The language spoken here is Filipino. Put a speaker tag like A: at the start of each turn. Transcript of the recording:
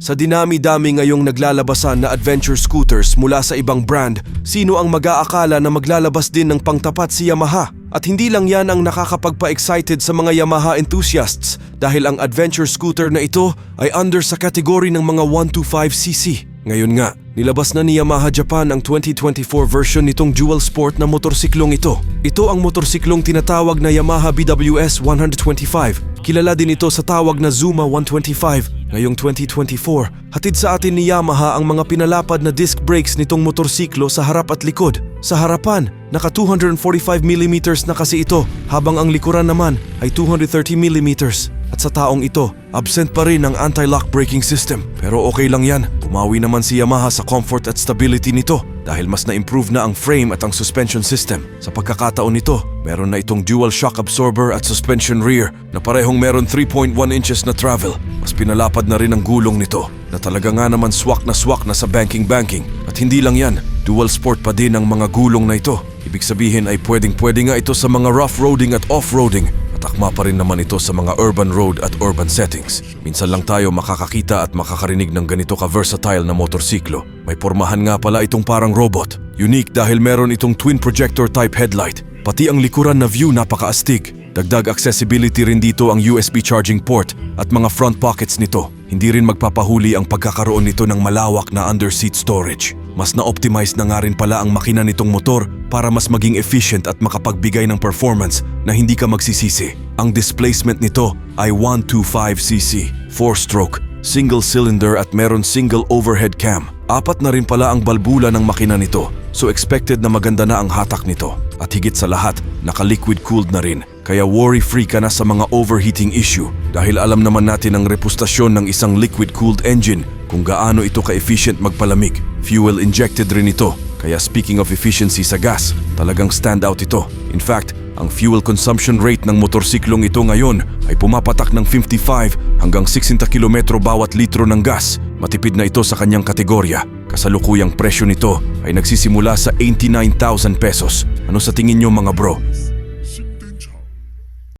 A: Sa dinami-dami ngayong naglalabasan na adventure scooters mula sa ibang brand, sino ang mag-aakala na maglalabas din ng pangtapat si Yamaha? At hindi lang yan ang nakakapagpa-excited sa mga Yamaha enthusiasts dahil ang adventure scooter na ito ay under sa kategory ng mga 125cc. Ngayon nga, nilabas na ni Yamaha Japan ang 2024 version nitong dual sport na motorsiklong ito. Ito ang motorsiklong tinatawag na Yamaha BWS 125. Kilala din ito sa tawag na Zuma 125. Ngayong 2024, hatid sa atin ni Yamaha ang mga pinalapad na disc brakes nitong motorsiklo sa harap at likod. Sa harapan, naka 245mm na kasi ito, habang ang likuran naman ay 230mm. At sa taong ito, absent pa rin ang anti-lock braking system. Pero okay lang yan, pumawi naman si Yamaha sa comfort at stability nito dahil mas na-improve na ang frame at ang suspension system. Sa pagkakataon nito, meron na itong dual shock absorber at suspension rear na parehong meron 3.1 inches na travel. Mas pinalapad na rin ang gulong nito na talaga nga naman swak na swak na sa banking-banking. At hindi lang yan, dual sport pa din ang mga gulong na ito. Ibig sabihin ay pwedeng-pwede nga ito sa mga rough roading at off-roading at akma pa rin naman ito sa mga urban road at urban settings. Minsan lang tayo makakakita at makakarinig ng ganito ka-versatile na motorsiklo. May pormahan nga pala itong parang robot. Unique dahil meron itong twin projector type headlight. Pati ang likuran na view napakaastig. Dagdag accessibility rin dito ang USB charging port at mga front pockets nito. Hindi rin magpapahuli ang pagkakaroon nito ng malawak na underseat storage. Mas na-optimize na nga rin pala ang makina nitong motor para mas maging efficient at makapagbigay ng performance na hindi ka magsisisi. Ang displacement nito ay 125cc, 4-stroke, single cylinder at meron single overhead cam. Apat na rin pala ang balbula ng makina nito, so expected na maganda na ang hatak nito. At higit sa lahat, naka-liquid cooled na rin. Kaya worry-free ka na sa mga overheating issue dahil alam naman natin ang reputasyon ng isang liquid-cooled engine kung gaano ito ka-efficient magpalamig. Fuel injected rin ito, kaya speaking of efficiency sa gas, talagang standout ito. In fact, ang fuel consumption rate ng motorsiklong ito ngayon ay pumapatak ng 55 hanggang 60 km bawat litro ng gas. Matipid na ito sa kanyang kategorya. Kasalukuyang presyo nito ay nagsisimula sa 89,000 pesos. Ano sa tingin nyo mga bro?